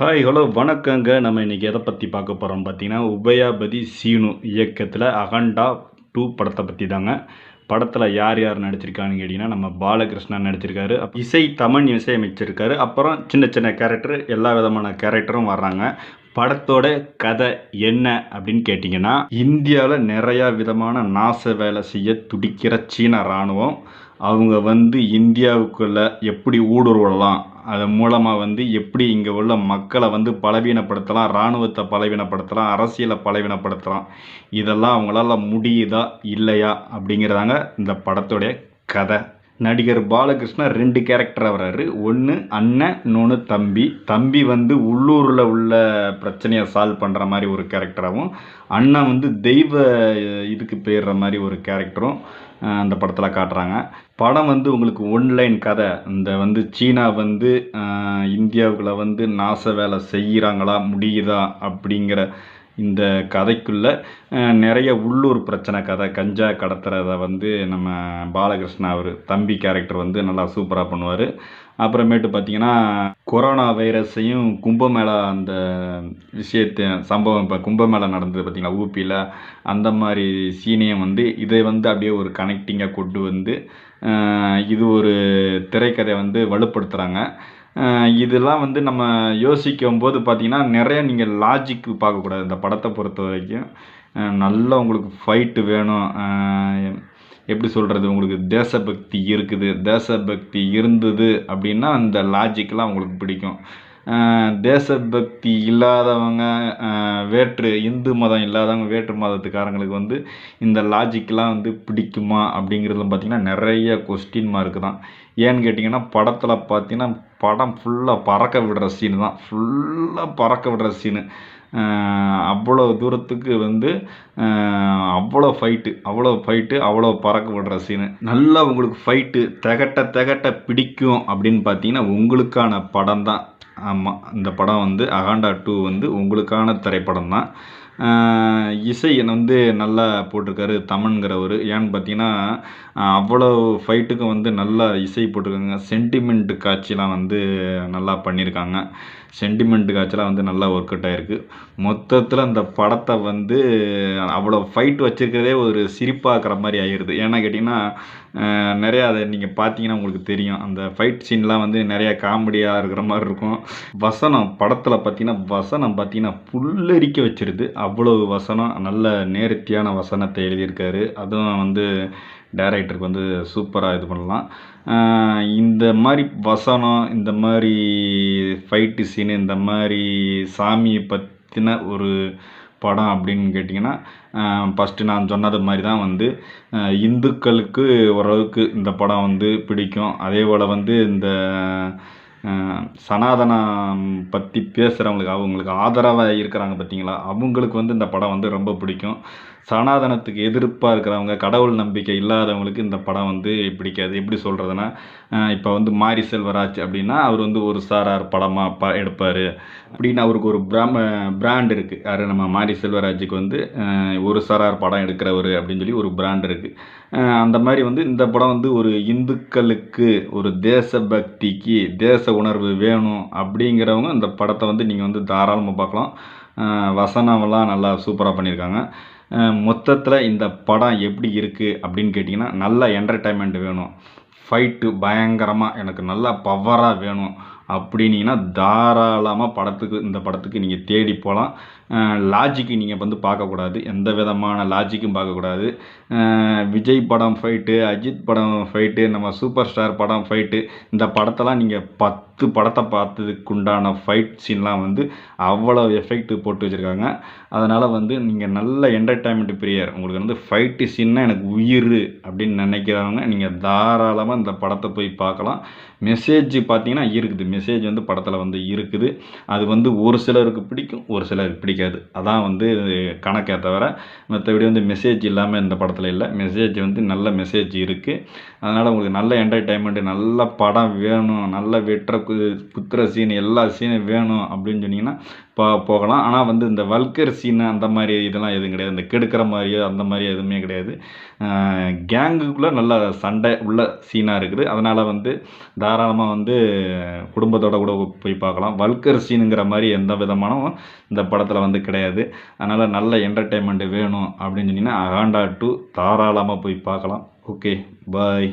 Hi hello வணக்கங்க. நம்ம இன்றைக்கி எதை பற்றி பார்க்க போகிறோம் பார்த்தீங்கன்னா உபயாபதி சீனு இயக்கத்தில் அகண்டா டூ படத்தை பற்றி தாங்க படத்தில் யார் யார் நடிச்சிருக்காங்கன்னு கேட்டிங்கன்னா நம்ம பாலகிருஷ்ணன் நடிச்சிருக்காரு இசை தமிழ் இசையமைச்சிருக்காரு அப்புறம் சின்ன சின்ன கேரக்டர் எல்லா விதமான கேரக்டரும் வர்றாங்க. படத்தோட கதை என்ன அப்படின்னு கேட்டிங்கன்னா இந்தியாவில் நிறையா விதமான நாச வேலை செய்ய துடிக்கிற சீன இராணுவம் அவங்க வந்து இந்தியாவுக்குள்ளே எப்படி ஊடுருவலாம் அதன் மூலமாக வந்து எப்படி இங்கே உள்ள மக்களை வந்து பலவீனப்படுத்தலாம் இராணுவத்தை பலவீனப்படுத்தலாம் அரசியலை பலவீனப்படுத்தலாம் இதெல்லாம் அவங்களால முடியுதா இல்லையா அப்படிங்கிறதாங்க இந்த படத்துடைய கதை. நடிகர் பாலகிருஷ்ணன் ரெண்டு கேரக்டர் வர்றாரு. ஒன்று அண்ணன் இன்னொன்று தம்பி. தம்பி வந்து உள்ளூரில் உள்ள பிரச்சனையை சால்வ் பண்ணுற மாதிரி ஒரு கேரக்டராகவும் அண்ணன் வந்து தெய்வ இதுக்கு போயிடுற மாதிரி ஒரு கேரக்டரும் அந்த படத்தில் காட்டுறாங்க. படம் வந்து உங்களுக்கு ஒன்லைன் கதை. இந்த வந்து சீனா வந்து இந்தியாவுக்குள்ள வந்து நாச வேலை செய்கிறாங்களா முடியுதா அப்படிங்கிற இந்த கதைக்குள்ளே நிறைய உள்ளூர் பிரச்சனை கதை கஞ்சா கடத்துறத வந்து நம்ம பாலகிருஷ்ணா அவர் தம்பி கேரக்டர் வந்து நல்லா சூப்பராக பண்ணுவார். அப்புறமேட்டு பார்த்தீங்கன்னா கொரோனா வைரஸையும் கும்பமேளா அந்த விஷயத்தை சம்பவம் இப்போ கும்பமேளா நடந்தது பார்த்திங்களா ஊப்பியில் அந்த மாதிரி சீனையும் வந்து இதை வந்து அப்படியே ஒரு கனெக்டிங்காக கொண்டு வந்து இது ஒரு திரைக்கதை வந்து வலுப்படுத்துகிறாங்க இதெல்லாம் வந்து நம்ம யோசிக்கும் போது பார்த்தீங்கன்னா நிறைய நீங்கள் லாஜிக் பார்க்கக்கூடாது. இந்த படத்தை பொறுத்த வரைக்கும். நல்லா நல்ல உங்களுக்கு ஃபைட்டு வேணும். எப்படி சொல்கிறது உங்களுக்கு தேசபக்தி இருக்குது. தேசபக்தி இருந்தது அப்படின்னா அந்த லாஜிக்லாம் உங்களுக்கு பிடிக்கும். தேசபக்தி இல்லாதவங்க வேற்று இந்து மதம் இல்லாதவங்க வேற்று மதத்துக்காரங்களுக்கு வந்து இந்த லாஜிக்லாம் வந்து பிடிக்குமா அப்படிங்கிறதுல பார்த்தீங்கன்னா நிறைய கொஸ்டின் மார்க் தான். ஏன்னு கேட்டிங்கன்னா படத்தில் பார்த்தீங்கன்னா படம் ஃபுல்லாக பறக்க விடுற சீனு தான். ஃபுல்லாக பறக்க விடுற சீனு அவ்வளோ தூரத்துக்கு வந்து அவ்வளோ ஃபைட்டு அவ்வளோ ஃபைட்டு அவ்வளோ பறக்க விடுற சீனு நல்லா உங்களுக்கு ஃபைட்டு திகட்ட திகட்ட பிடிக்கும் அப்படின்னு பார்த்தீங்கன்னா உங்களுக்கான படம் தான். ஆமாம் இந்த படம் வந்து அகாண்டா டூ வந்து உங்களுக்கான திரைப்படம் தான் இசை இசை வந்து நல்லா போட்டிருக்காரு தமன்கிறவர். ஏன்னு பார்த்தீங்கன்னா அவ்வளோ ஃபைட்டுக்கும் வந்து நல்லா இசை போட்டிருக்காங்க. சென்டிமெண்ட் காட்சிலாம் வந்து நல்லா பண்ணியிருக்காங்க. சென்டிமெண்ட் காட்சிலாம் வந்து நல்லா ஒர்க் அவுட் ஆகிருக்கு மொத்தத்தில் அந்த படத்தை வந்து அவ்வளோ ஃபைட் வச்சுருக்கிறதே ஒரு சிரிப்பாக்குற மாதிரி ஆயிடுது ஏன்னா கேட்டிங்கன்னா நிறையா அதை நீங்கள் பார்த்தீங்கன்னா உங்களுக்கு தெரியும். அந்த ஃபைட் சீன்லாம் வந்து நிறையா காமெடியாக இருக்கிற மாதிரி இருக்கும். வசனம் படத்தில் பார்த்தீங்கன்னா வசனம் பார்த்தீங்கன்னா புல்லரிக்க வச்சிருது. அவ்வளவு வசனம் நல்ல நேர்த்தியான வசனத்தை எழுதியிருக்காரு. அதுவும் வந்து டேரக்டருக்கு வந்து சூப்பராக இது பண்ணலாம். இந்த மாதிரி வசனம் இந்த மாதிரி ஃபைட்டு சீனு இந்த மாதிரி சாமியை பற்றின ஒரு படம் அப்படின்னு கேட்டிங்கன்னா ஃபஸ்ட்டு நான் சொன்னது மாதிரி தான் வந்து இந்துக்களுக்கு ஓரளவுக்கு இந்த படம் வந்து பிடிக்கும். அதே போல் வந்து இந்த சனாதனம் பற்றி பேசுகிறவங்களுக்கு அவங்களுக்கு ஆதரவாக இருக்கிறாங்க பார்த்தீங்களா? அவங்களுக்கு வந்து இந்த படம் வந்து ரொம்ப பிடிக்கும். சனாதனத்துக்கு எதிர்ப்பாக இருக்கிறவங்க கடவுள் நம்பிக்கை இல்லாதவங்களுக்கு இந்த படம் வந்து பிடிக்காது. எப்படி சொல்கிறதுனா இப்போ வந்து மாரி செல்வராஜ் அப்படின்னா அவர் வந்து ஒரு சாரார் படமாக ப எடுப்பார். அப்படின்னு அவருக்கு ஒரு பிராம பிராண்ட் இருக்குது யார்? நம்ம மாரி செல்வராஜுக்கு வந்து ஒரு சாரார் படம் எடுக்கிறவர் அப்படின்னு சொல்லி ஒரு பிராண்ட் இருக்குது அந்த மாதிரி வந்து இந்த படம் வந்து ஒரு இந்துக்களுக்கு ஒரு தேசபக்திக்கு தேச உணர்வு வேணும் அப்படிங்கிறவங்க இந்த படத்தை வந்து நீங்கள் வந்து தாராளமாக பார்க்கலாம். வசனம்லாம் வசனமெல்லாம் நல்லா சூப்பராக பண்ணியிருக்காங்க. மொத்தத்தில் இந்த படம் எப்படி இருக்குது அப்படின்னு கேட்டிங்கன்னா நல்ல என்டர்டைன்மெண்ட் வேணும். ஃபைட்டு பயங்கரமாக எனக்கு நல்லா பவராக வேணும். அப்படின்னீங்கன்னா தாராளமாக படத்துக்கு இந்த படத்துக்கு நீங்கள் தேடி போகலாம் லாஜிக்கு நீங்கள் வந்து பார்க்கக்கூடாது. எந்த விதமான லாஜிக்கும் பார்க்கக்கூடாது. விஜய் படம் ஃபைட்டு அஜித் படம் ஃபைட்டு நம்ம சூப்பர் ஸ்டார் படம் ஃபைட்டு இந்த படத்தெல்லாம் நீங்கள் பத்து படத்தை பார்த்ததுக்கு உண்டான ஃபைட் சீன்லாம் வந்து அவ்வளோ எஃபெக்ட் போட்டு வச்சுருக்காங்க. அதனால் வந்து நீங்கள் நல்ல என்டர்டைன்மெண்ட் பிரியர். உங்களுக்கு வந்து ஃபைட்டு சீன்னா எனக்கு உயிர் அப்படின்னு நினைக்கிறவங்க நீங்கள் தாராளமாக இந்த படத்தை போய் பார்க்கலாம். மெசேஜ் பார்த்தீங்கன்னா இருக்குது. மெசேஜ் வந்து படத்தில் வந்து இருக்குது. அது வந்து ஒரு சிலருக்கு பிடிக்கும் ஒரு சிலருக்கு பிடிக்காது. அதான் வந்து கணக்கே தவிர மற்றபடி வந்து மெசேஜ் இல்லாமல் இந்த படத்தில் இல்லை. மெசேஜ் வந்து நல்ல மெசேஜ் இருக்குது அதனால் உங்களுக்கு நல்ல என்டர்டைன்மெண்ட்டு நல்ல படம் வேணும் நல்ல வெற்ற குத்துற சீன் எல்லா சீனும் வேணும் அப்படின்னு சொன்னீங்கன்னா போ போகலாம். ஆனால் வந்து இந்த வல்கர் சீனு அந்த மாதிரி இதெல்லாம் எதுவும் கிடையாது. இந்த கெடுக்கிற மாதிரியோ அந்த மாதிரி எதுவுமே கிடையாது. கேங்குக்குள்ளே நல்ல சண்டை உள்ள சீனாக இருக்குது. அதனால் வந்து தாராளமாக வந்து குடும்பத்தோட கூட போய் பார்க்கலாம். வல்கர் சீனுங்கிற மாதிரி எந்த விதமான இந்த படத்தில் வந்து கிடையாது. அதனால் நல்ல என்டர்டெயின்மெண்ட் வேணும் அப்படின்னு சொன்னீங்கன்னா அகாண்டா டூ தாராளமாக போய் பார்க்கலாம். Okay bye